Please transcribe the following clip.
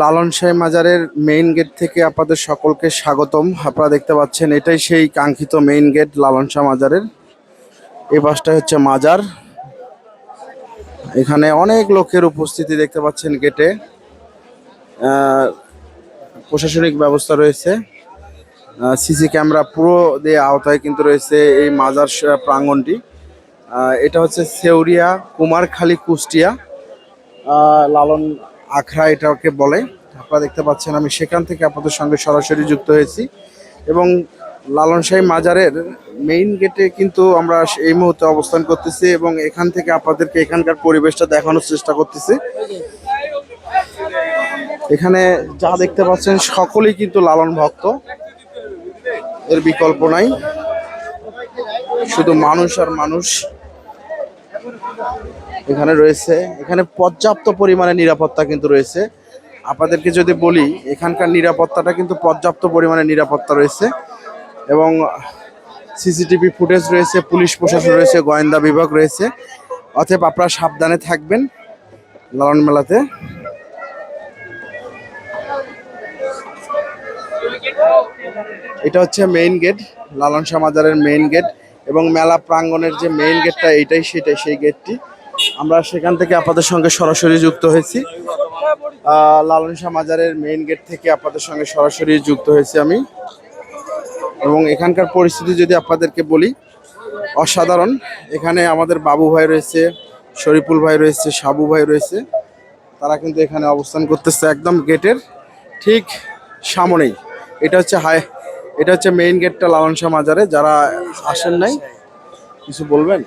লালন শাহী মাজারের main gate থেকে আপনাদের সকলকে স্বাগতম। আপনারা দেখতে পাচ্ছেন, এটাই সেই কাঙ্ক্ষিত মেইন গেট লালন শাহ মাজারের। এই পাশটা হচ্ছে মাজার। এখানে অনেক লোকের উপস্থিতি দেখতে পাচ্ছেন গেটে প্রশাসনিক ব্যবস্থা রয়েছে। সিসি ক্যামেরা পুরো দিয়ে আওতায় কিন্তু রয়েছে এই মাজার প্রাঙ্গণটি এটা হচ্ছে সেউরিয়া কুমারখালী কুষ্টিয়া। লালন আখড়া এটাকে বলে। আপনারা দেখতে পাচ্ছেন, আমি সেখান থেকে আপনাদের সঙ্গে সরাসরি যুক্ত হয়েছি। এবং লালন শাহী মাজারের মেইন গেটে কিন্তু আমরা এই মুহূর্তে অবস্থান করতেছি এবং এখান থেকে আপনাদেরকে এখানকার পরিবেশটা দেখানোর চেষ্টা করতেছি। এখানে যা দেখতে পাচ্ছেন, সকলেই কিন্তু লালন ভক্ত। এর বিকল্প নাই। শুধু মানুষ আর মানুষ। এখানে রয়েছে। এখানে পর্যাপ্ত পরিমাণে নিরাপত্তা কিন্তু রয়েছে। আপনাদেরকে যদি বলি, এখানকার নিরাপত্তাটা কিন্তু পর্যাপ্ত পরিমাণে নিরাপত্তা রয়েছে এবং সিসিটিভি ফুটেজ রয়েছে, পুলিশ প্রশাসন রয়েছে, গোয়েন্দা বিভাগ রয়েছে। অতএব আপনারা সাবধানে থাকবেন লালন মেলাতে। এটা হচ্ছে মেইন গেট লালন শাহ মাজারের মেইন গেট এবং মেলা প্রাঙ্গণের যে মেইন গেটটা এইটাই, সেটাই সেই গেটটি আমরা সেখান থেকে আপনাদের সঙ্গে সরাসরি যুক্ত হয়েছি। লালন শাহ মাজারের মেইন গেট থেকে আপনাদের সঙ্গে সরাসরি যুক্ত হয়েছি আমি। এবং এখানকার পরিস্থিতি যদি আপনাদেরকে বলি, অসাধারণ। এখানে আমাদের বাবু ভাই রয়েছে, শরীফুল ভাই রয়েছে, সাবু ভাই রয়েছে। তারা কিন্তু এখানে অবস্থান করতেছে একদম গেটের ঠিক সামনেই। এটা হচ্ছে হাই এটা হচ্ছে মেইন গেটটা লালন শাহ মাজারে যারা আসেন নাই কিছু বলবেন?